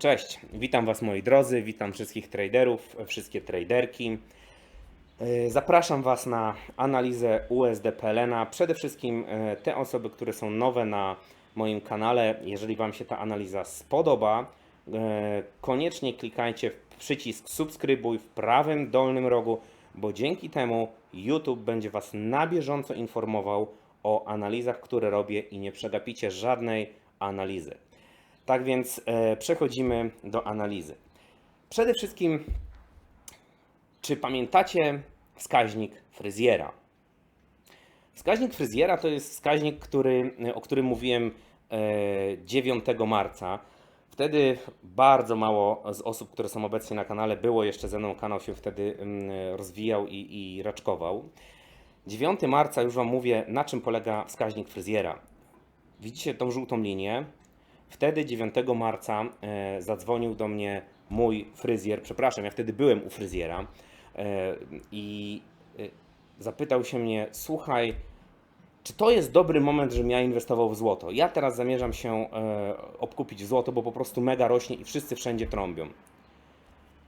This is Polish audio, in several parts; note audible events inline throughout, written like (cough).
Cześć, witam Was moi drodzy, witam wszystkich traderów, wszystkie traderki. Yy, Zapraszam Was na analizę USD PLN. Przede wszystkim yy, te osoby, które są nowe na moim kanale, jeżeli Wam się ta analiza spodoba, yy, koniecznie klikajcie w przycisk subskrybuj w prawym dolnym rogu, bo dzięki temu YouTube będzie Was na bieżąco informował o analizach, które robię i nie przegapicie żadnej analizy. Tak więc e, przechodzimy do analizy. Przede wszystkim, czy pamiętacie wskaźnik fryzjera? Wskaźnik fryzjera to jest wskaźnik, który, o którym mówiłem e, 9 marca. Wtedy bardzo mało z osób, które są obecnie na kanale, było jeszcze ze mną. Kanał się wtedy mm, rozwijał i, i raczkował. 9 marca już Wam mówię, na czym polega wskaźnik fryzjera. Widzicie tą żółtą linię? Wtedy 9 marca e, zadzwonił do mnie mój fryzjer, przepraszam, ja wtedy byłem u fryzjera e, i e, zapytał się mnie, słuchaj, czy to jest dobry moment, żebym ja inwestował w złoto? Ja teraz zamierzam się e, obkupić w złoto, bo po prostu mega rośnie i wszyscy wszędzie trąbią.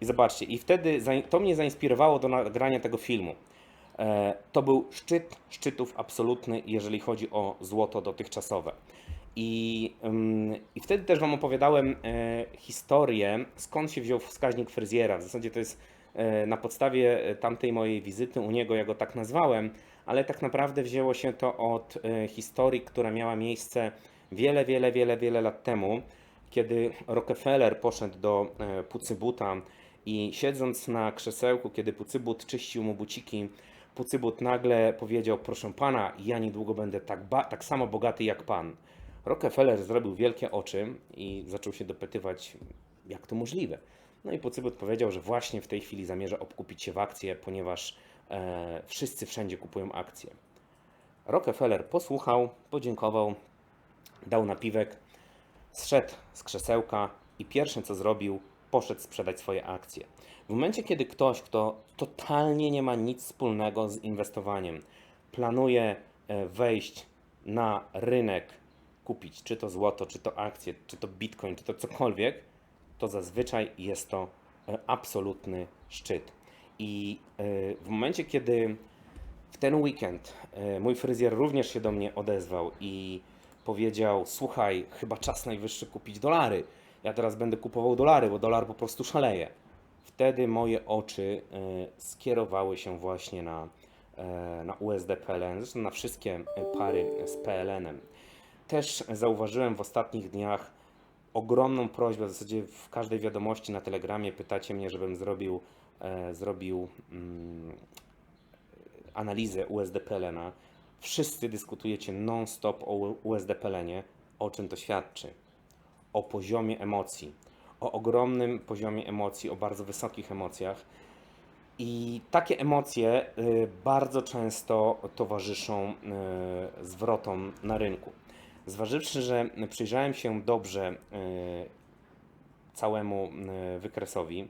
I zobaczcie, i wtedy to mnie zainspirowało do nagrania tego filmu. E, To był szczyt szczytów absolutny, jeżeli chodzi o złoto dotychczasowe. I, I wtedy też Wam opowiadałem e, historię, skąd się wziął wskaźnik fryzjera. W zasadzie to jest e, na podstawie e, tamtej mojej wizyty u niego, ja go tak nazwałem, ale tak naprawdę wzięło się to od historii, która miała miejsce wiele, wiele, wiele, wiele lat temu, kiedy Rockefeller poszedł do Pucybuta i siedząc na krzesełku, kiedy Pucybut czyścił mu buciki, Pucybut nagle powiedział: Proszę pana, ja niedługo będę tak, tak samo bogaty jak pan. Rockefeller zrobił wielkie oczy i zaczął się dopytywać, jak to możliwe. No i Pucybut powiedział, że właśnie w tej chwili zamierza obkupić się w akcje, ponieważ e, wszyscy wszędzie kupują akcje. Rockefeller posłuchał, podziękował, dał napiwek, zszedł z krzesełka i pierwsze co zrobił, poszedł sprzedać swoje akcje. W momencie, kiedy ktoś, kto totalnie nie ma nic wspólnego z inwestowaniem, planuje e, wejść na rynek, kupić czy to złoto, czy to akcje, czy to bitcoin, czy to cokolwiek, to zazwyczaj jest to e, absolutny szczyt. I e, w momencie, kiedy w ten weekend e, mój fryzjer również się do mnie odezwał i powiedział: Słuchaj, chyba czas najwyższy kupić dolary. Ja teraz będę kupował dolary, bo dolar po prostu szaleje. Wtedy moje oczy skierowały się właśnie na, na USD PLN, zresztą na wszystkie pary z PLN-em. Też zauważyłem w ostatnich dniach ogromną prośbę, w zasadzie w każdej wiadomości na Telegramie pytacie mnie, żebym zrobił, e, zrobił mm, analizę USD PLN-a. Wszyscy dyskutujecie non-stop o USD PLN-ie. O czym to świadczy? O poziomie emocji, o ogromnym poziomie emocji, o bardzo wysokich emocjach. I takie emocje y, bardzo często towarzyszą y, zwrotom na rynku. Zważywszy, że przyjrzałem się dobrze y, całemu y, wykresowi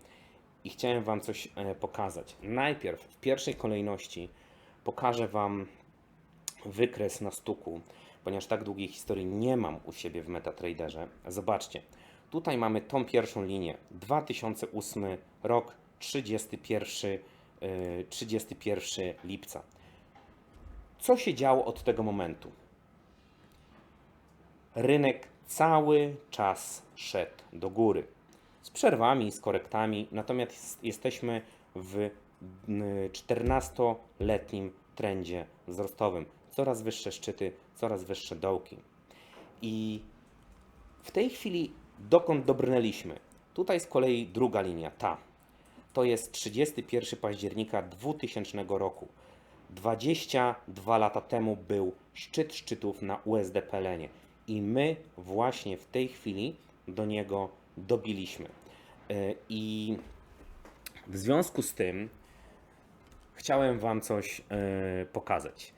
i chciałem Wam coś y, pokazać. Najpierw, w pierwszej kolejności, pokażę Wam wykres na stuku, ponieważ tak długiej historii nie mam u siebie w MetaTraderze. Zobaczcie, tutaj mamy tą pierwszą linię. 2008 rok, 31, y, 31 lipca. Co się działo od tego momentu? Rynek cały czas szedł do góry. Z przerwami, z korektami, natomiast jesteśmy w 14-letnim trendzie wzrostowym. Coraz wyższe szczyty, coraz wyższe dołki. I w tej chwili dokąd dobrnęliśmy? Tutaj z kolei druga linia, ta. To jest 31 października 2000 roku. 22 lata temu był szczyt szczytów na USD PLN i my właśnie w tej chwili do niego dobiliśmy. Yy, I w związku z tym chciałem Wam coś yy, pokazać.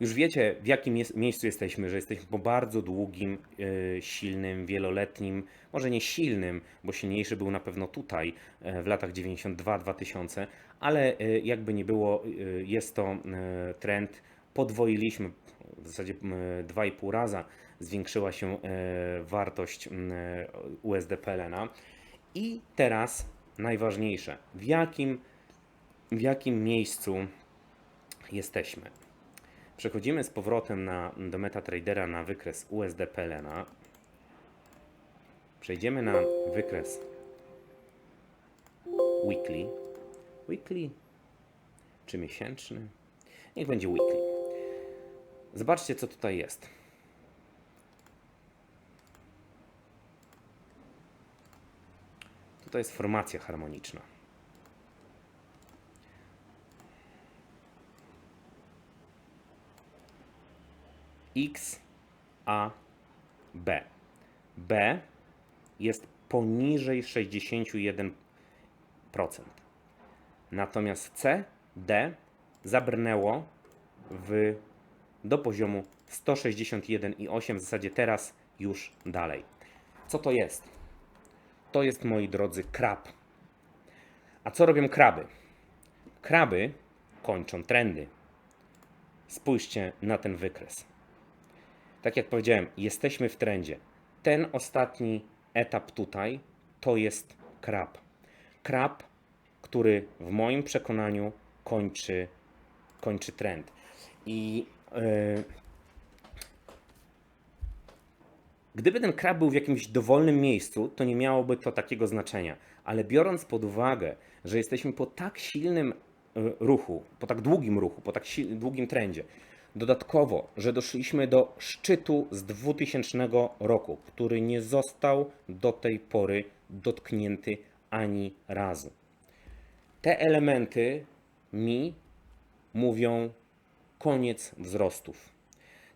Już wiecie, w jakim jest, miejscu jesteśmy, że jesteśmy po bardzo długim, yy, silnym, wieloletnim, może nie silnym, bo silniejszy był na pewno tutaj w latach 92-2000, ale jakby nie było, jest to trend. Podwoiliśmy, w zasadzie yy, dwa i pół raza zwiększyła się yy, wartość yy, USD PLN-a. I teraz najważniejsze, w jakim, w jakim miejscu jesteśmy. Przechodzimy z powrotem na, do MetaTradera na wykres USD PLN. Przejdziemy na wykres weekly. Weekly czy miesięczny? Niech będzie weekly. Zobaczcie, co tutaj jest. Tutaj jest formacja harmoniczna. X, A, B. B jest poniżej 61%. Natomiast C, D zabrnęło w, do poziomu 161,8, w zasadzie teraz już dalej. Co to jest? To jest, moi drodzy, krab. A co robią kraby? Kraby kończą trendy. Spójrzcie na ten wykres. Tak jak powiedziałem, jesteśmy w trendzie. Ten ostatni etap tutaj to jest krab. Krab, który w moim przekonaniu kończy, kończy trend. I yy, Gdyby ten krab był w jakimś dowolnym miejscu, to nie miałoby to takiego znaczenia. Ale biorąc pod uwagę, że jesteśmy po tak silnym y, ruchu, po tak długim ruchu, po tak długim trendzie, dodatkowo, że doszliśmy do szczytu z 2000 roku, który nie został do tej pory dotknięty ani razu. Te elementy mi mówią koniec wzrostów.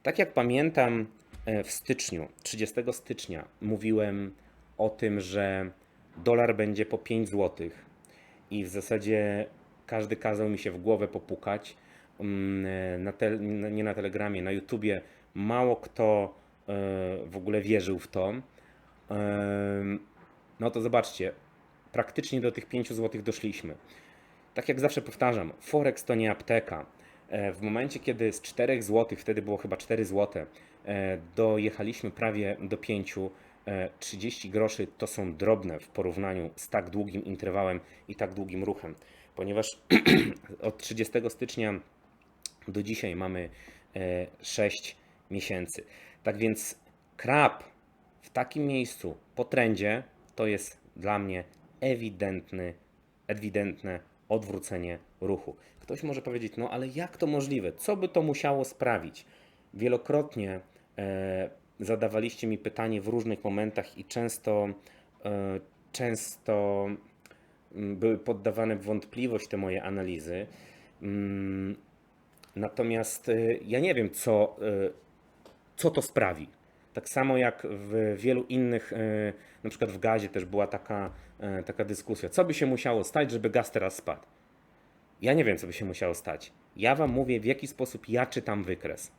Tak jak pamiętam, e, w styczniu, 30 stycznia, mówiłem o tym, że dolar będzie po 5 zł i w zasadzie każdy kazał mi się w głowę popukać. Mm, e, Na te, nie na Telegramie, na YouTubie mało kto e, w ogóle wierzył w to. No to zobaczcie, praktycznie do tych 5 zł doszliśmy. Tak jak zawsze powtarzam, Forex to nie apteka. E, W momencie, kiedy z 4 zł, wtedy było chyba 4 zł, e, dojechaliśmy prawie do 5, e, 30 groszy to są drobne w porównaniu z tak długim interwałem i tak długim ruchem, ponieważ (clears throat) od 30 stycznia do dzisiaj mamy e, 6 miesięcy. Tak więc krab w takim miejscu po trendzie to jest dla mnie ewidentny, ewidentne odwrócenie ruchu. Ktoś może powiedzieć, no ale jak to możliwe? Co by to musiało sprawić? Wielokrotnie e, zadawaliście mi pytanie w różnych momentach i często, e, często mm, były poddawane w wątpliwość te moje analizy. Mm, Natomiast y, ja nie wiem, co, co to sprawi. Tak samo jak w wielu innych, na przykład w gazie też była taka, taka dyskusja. Co by się musiało stać, żeby gaz teraz spadł? Ja nie wiem, co by się musiało stać. Ja Wam mówię, w jaki sposób ja czytam wykres.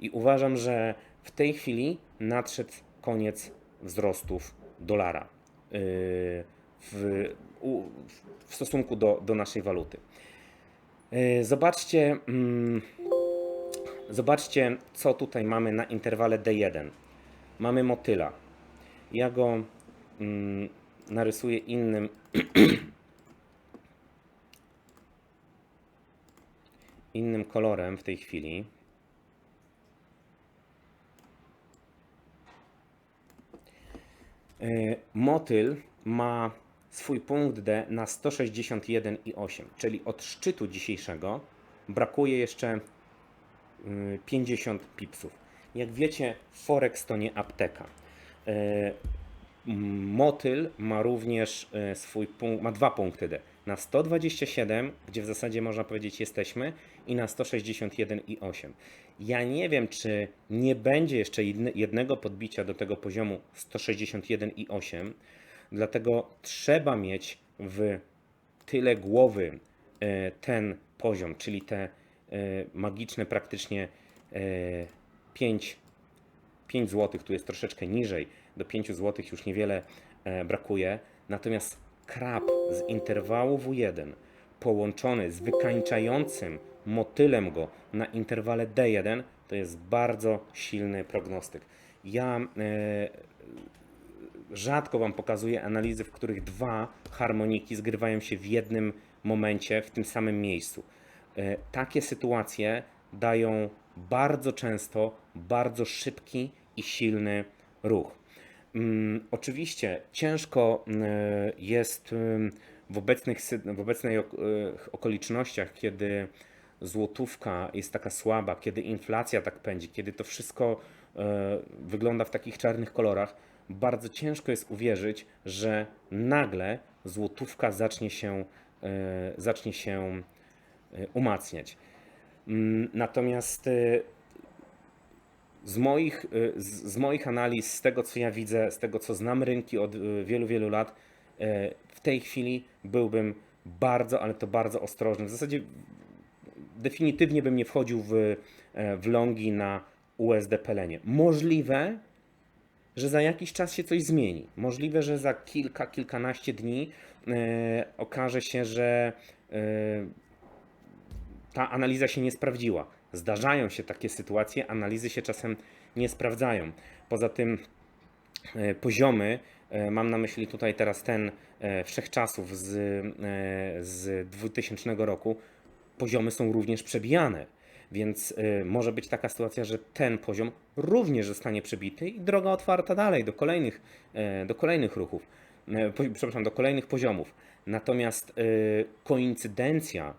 I uważam, że w tej chwili nadszedł koniec wzrostów dolara yy, w, w stosunku do, do naszej waluty. Yy, Zobaczcie, mm, zobaczcie, co tutaj mamy na interwale D1. Mamy motyla. Ja go mm, narysuję innym, (clears throat) innym kolorem w tej chwili. Motyl ma swój punkt D na 161,8, czyli od szczytu dzisiejszego brakuje jeszcze yy, 50 pipsów. Jak wiecie, Forex to nie apteka. Yy, Motyl ma również yy, swój punkt, ma dwa punkty D. Na 127, gdzie w zasadzie można powiedzieć jesteśmy, i na 161,8. Ja nie wiem, czy nie będzie jeszcze jedne- jednego podbicia do tego poziomu 161,8, dlatego trzeba mieć w tyle głowy e, ten poziom, czyli te e, magiczne praktycznie e, 5, 5 zł, tu jest troszeczkę niżej, do 5 zł już niewiele e, brakuje. Natomiast krab z interwału W1 połączony z wykańczającym motylem go na interwale D1 to jest bardzo silny prognostyk. Ja e, rzadko Wam pokazuję analizy, w których dwa harmoniki zgrywają się w jednym momencie, w tym samym miejscu. E, Takie sytuacje dają bardzo często bardzo szybki i silny ruch. Mm, Oczywiście ciężko mm, jest mm, w, obecnych, w obecnej ok- e, okolicznościach, kiedy złotówka jest taka słaba, kiedy inflacja tak pędzi, kiedy to wszystko e, wygląda w takich czarnych kolorach, bardzo ciężko jest uwierzyć, że nagle złotówka zacznie się, e, zacznie się umacniać. Natomiast z moich, y, z, z moich analiz, z tego co ja widzę, z tego co znam rynki od y, wielu, wielu lat, y, w tej chwili byłbym bardzo, ale to bardzo ostrożny. W zasadzie definitywnie bym nie wchodził w, e, w longi na USD Pelenie. Możliwe, że za jakiś czas się coś zmieni. Możliwe, że za kilka, kilkanaście dni e, okaże się, że e, ta analiza się nie sprawdziła. Zdarzają się takie sytuacje, analizy się czasem nie sprawdzają. Poza tym e, poziomy, e, mam na myśli tutaj teraz ten e, wszechczasów z, z 2000 roku, poziomy są również przebijane. Więc może być taka sytuacja, że ten poziom również zostanie przebity i droga otwarta dalej do kolejnych, do kolejnych ruchów, przepraszam, do kolejnych poziomów. Natomiast koincydencja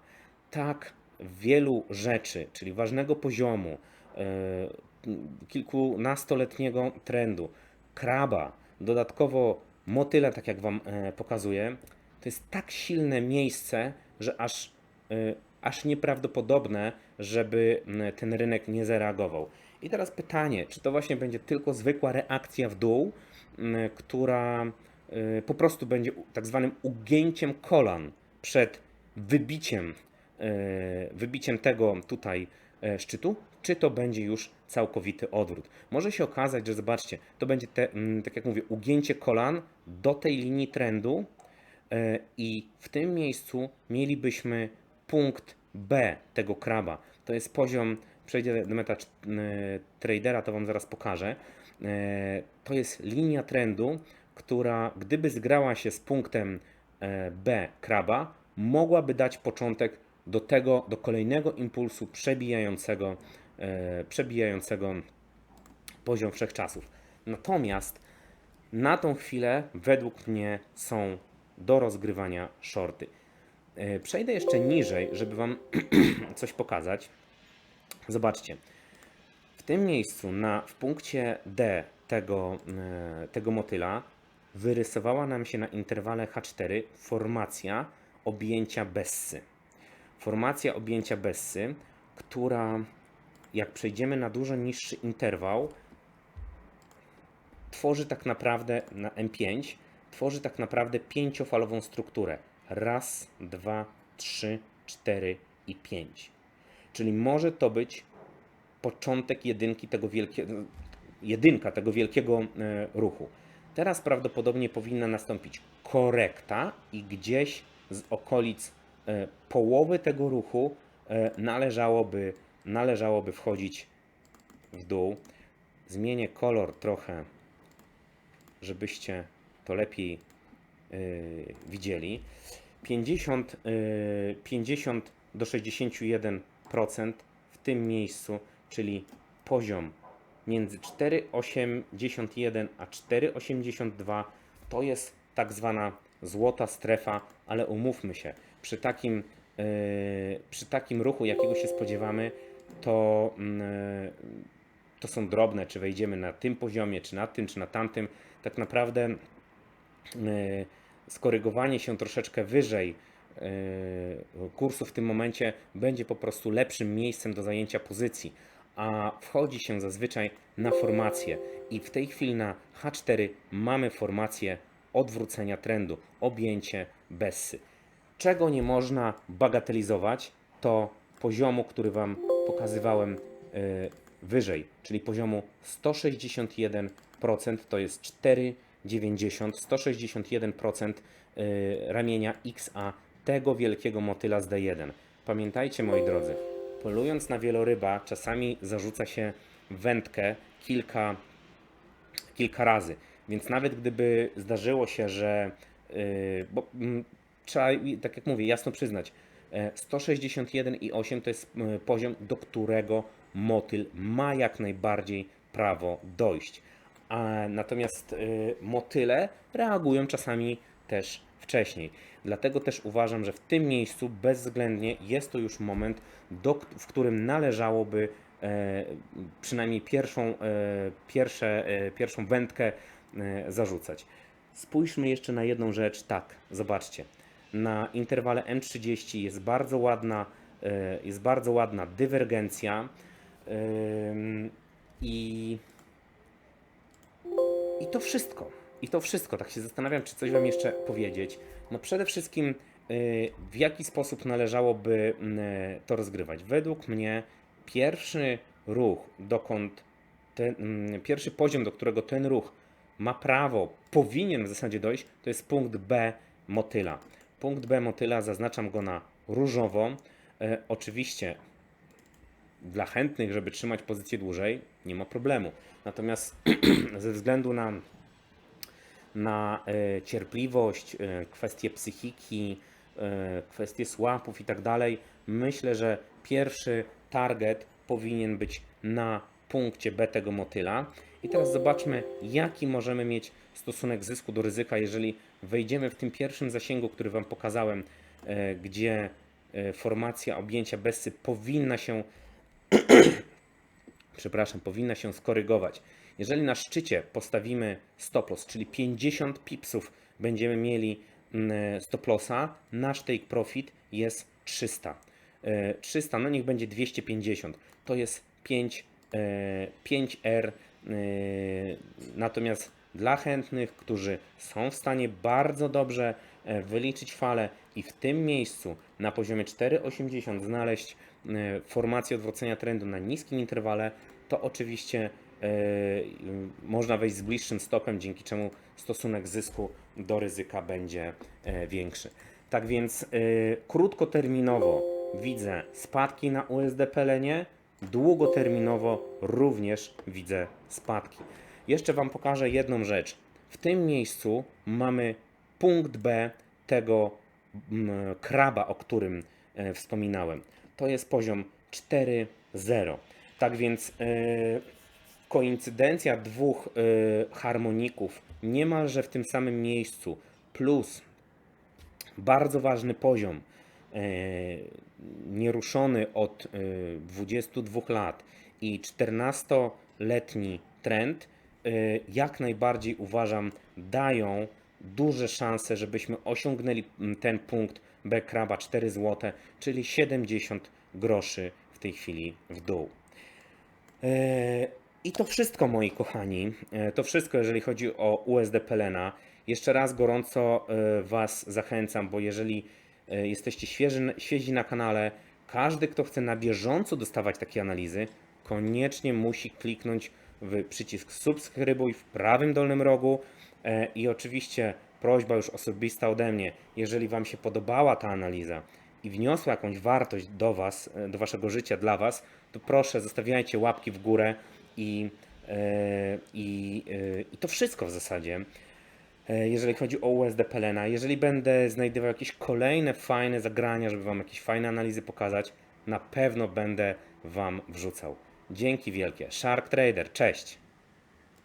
tak wielu rzeczy, czyli ważnego poziomu, e, kilkunastoletniego trendu, kraba, dodatkowo motyle, tak jak Wam e, pokazuję, to jest tak silne miejsce, że aż, e, aż nieprawdopodobne, żeby ten rynek nie zareagował. I teraz pytanie, czy to właśnie będzie tylko zwykła reakcja w dół, która po prostu będzie tak zwanym ugięciem kolan przed wybiciem, wybiciem tego tutaj e, szczytu, czy to będzie już całkowity odwrót. Może się okazać, że zobaczcie, to będzie te, mm, tak jak mówię, ugięcie kolan do tej linii trendu e, i w tym miejscu mielibyśmy punkt B tego kraba. To jest poziom, przejdę do meta tradera, to Wam zaraz pokażę. E, To jest linia trendu, która gdyby zgrała się z punktem e, B kraba, mogłaby dać początek do tego, do kolejnego impulsu przebijającego, e, przebijającego poziom wszechczasów. Natomiast na tą chwilę według mnie są do rozgrywania shorty. E, Przejdę jeszcze niżej, żeby Wam (clears throat) coś pokazać. Zobaczcie. W tym miejscu, na, w punkcie D tego, e, tego motyla, wyrysowała nam się na interwale H4 formacja objęcia Bessy. Formacja objęcia Bessy, która jak przejdziemy na dużo niższy interwał, tworzy tak naprawdę na M5, tworzy tak naprawdę pięciofalową strukturę. Raz, dwa, trzy, cztery i pięć. Czyli może to być początek jedynki tego wielkiego, jedynka tego wielkiego e, ruchu. Teraz prawdopodobnie powinna nastąpić korekta i gdzieś z okolic połowy tego ruchu e, należałoby, należałoby wchodzić w dół. Zmienię kolor trochę, żebyście to lepiej y, widzieli. 50, y, 50 do 61% w tym miejscu, czyli poziom między 4,81 a 4,82 to jest tak zwana złota strefa, ale umówmy się, przy takim, y, przy takim ruchu, jakiego się spodziewamy, to, mm, to są drobne, czy wejdziemy na tym poziomie, czy na tym, czy na tamtym. Tak naprawdę e, skorygowanie się troszeczkę wyżej e, kursu w tym momencie będzie po prostu lepszym miejscem do zajęcia pozycji, a wchodzi się zazwyczaj na formację i w tej chwili na H4 mamy formację odwrócenia trendu, objęcie Bessy. Czego nie można bagatelizować, to poziomu, który Wam pokazywałem e, wyżej, czyli poziomu 161%, to jest 4,90, 161% y, ramienia XA tego wielkiego motyla z D1. Pamiętajcie, moi drodzy, polując na wieloryba, czasami zarzuca się wędkę kilka, kilka razy. Więc nawet gdyby zdarzyło się, że, yy, bo trzeba, tak jak mówię, jasno przyznać, e, 161,8 to jest poziom, do którego motyl ma jak najbardziej prawo dojść. A natomiast y, motyle reagują czasami też wcześniej. Dlatego też uważam, że w tym miejscu bezwzględnie jest to już moment, do, w którym należałoby e, przynajmniej pierwszą, e, pierwsze, e, pierwszą wędkę e, zarzucać. Spójrzmy jeszcze na jedną rzecz. Tak, zobaczcie. Na interwale M30 jest bardzo ładna, e, jest bardzo ładna dywergencja. I i to wszystko. I to wszystko. Tak się zastanawiam, czy coś Wam jeszcze powiedzieć. No przede wszystkim, y, w jaki sposób należałoby mm, to rozgrywać. Według mnie pierwszy ruch, dokąd ten, pierwszy poziom, do którego ten ruch ma prawo, powinien w zasadzie dojść, to jest punkt B motyla. Punkt B motyla, zaznaczam go na różowo. E, oczywiście dla chętnych, żeby trzymać pozycję dłużej, nie ma problemu. Natomiast (clears throat) ze względu na, na e, cierpliwość, e, kwestie psychiki, e, kwestie słapów i tak dalej, myślę, że pierwszy target powinien być na punkcie B tego motyla. I teraz zobaczmy, jaki możemy mieć stosunek zysku do ryzyka, jeżeli wejdziemy w tym pierwszym zasięgu, który Wam pokazałem, e, gdzie e, formacja objęcia Bessy powinna się (clears throat) przepraszam, powinna się skorygować. Jeżeli na szczycie postawimy stop loss, czyli 50 pipsów będziemy mieli mm, stop lossa, nasz take profit jest 300. E, 300, no niech będzie 250. To jest 5, e, 5R. e, Natomiast dla chętnych, którzy są w stanie bardzo dobrze e, wyliczyć falę i w tym miejscu na poziomie 4,80 znaleźć e, formację odwrócenia trendu na niskim interwale, to oczywiście e, można wejść z bliższym stopem, dzięki czemu stosunek zysku do ryzyka będzie większy. Tak więc krótkoterminowo widzę spadki na USD Pelenie, długoterminowo również widzę spadki. Jeszcze Wam pokażę jedną rzecz. W tym miejscu mamy punkt B tego mm, kraba, o którym e, wspominałem. To jest poziom 4,0. Tak więc e, koincydencja dwóch e, harmoników niemalże w tym samym miejscu, plus bardzo ważny poziom, e, nieruszony od e, 22 lat i 14-letni trend, jak najbardziej uważam, dają duże szanse, żebyśmy osiągnęli mm, ten punkt B kraba 4 zł, czyli 70 groszy w tej chwili w dół. E, I to wszystko, moi kochani. E, To wszystko, jeżeli chodzi o USD Pelena. Jeszcze raz gorąco Was zachęcam, bo jeżeli jesteście świeży, świezi na kanale, każdy, kto chce na bieżąco dostawać takie analizy, koniecznie musi kliknąć w przycisk subskrybuj w prawym dolnym rogu. E, I oczywiście prośba już osobista ode mnie, jeżeli Wam się podobała ta analiza i wniosła jakąś wartość do Was, e, do Waszego życia, dla Was, to proszę zostawiajcie łapki w górę i, e, i, i to wszystko w zasadzie. Jeżeli chodzi o USD Pelena, jeżeli będę znajdował jakieś kolejne fajne zagrania, żeby Wam jakieś fajne analizy pokazać, na pewno będę Wam wrzucał. Dzięki wielkie. Shark Trader, cześć!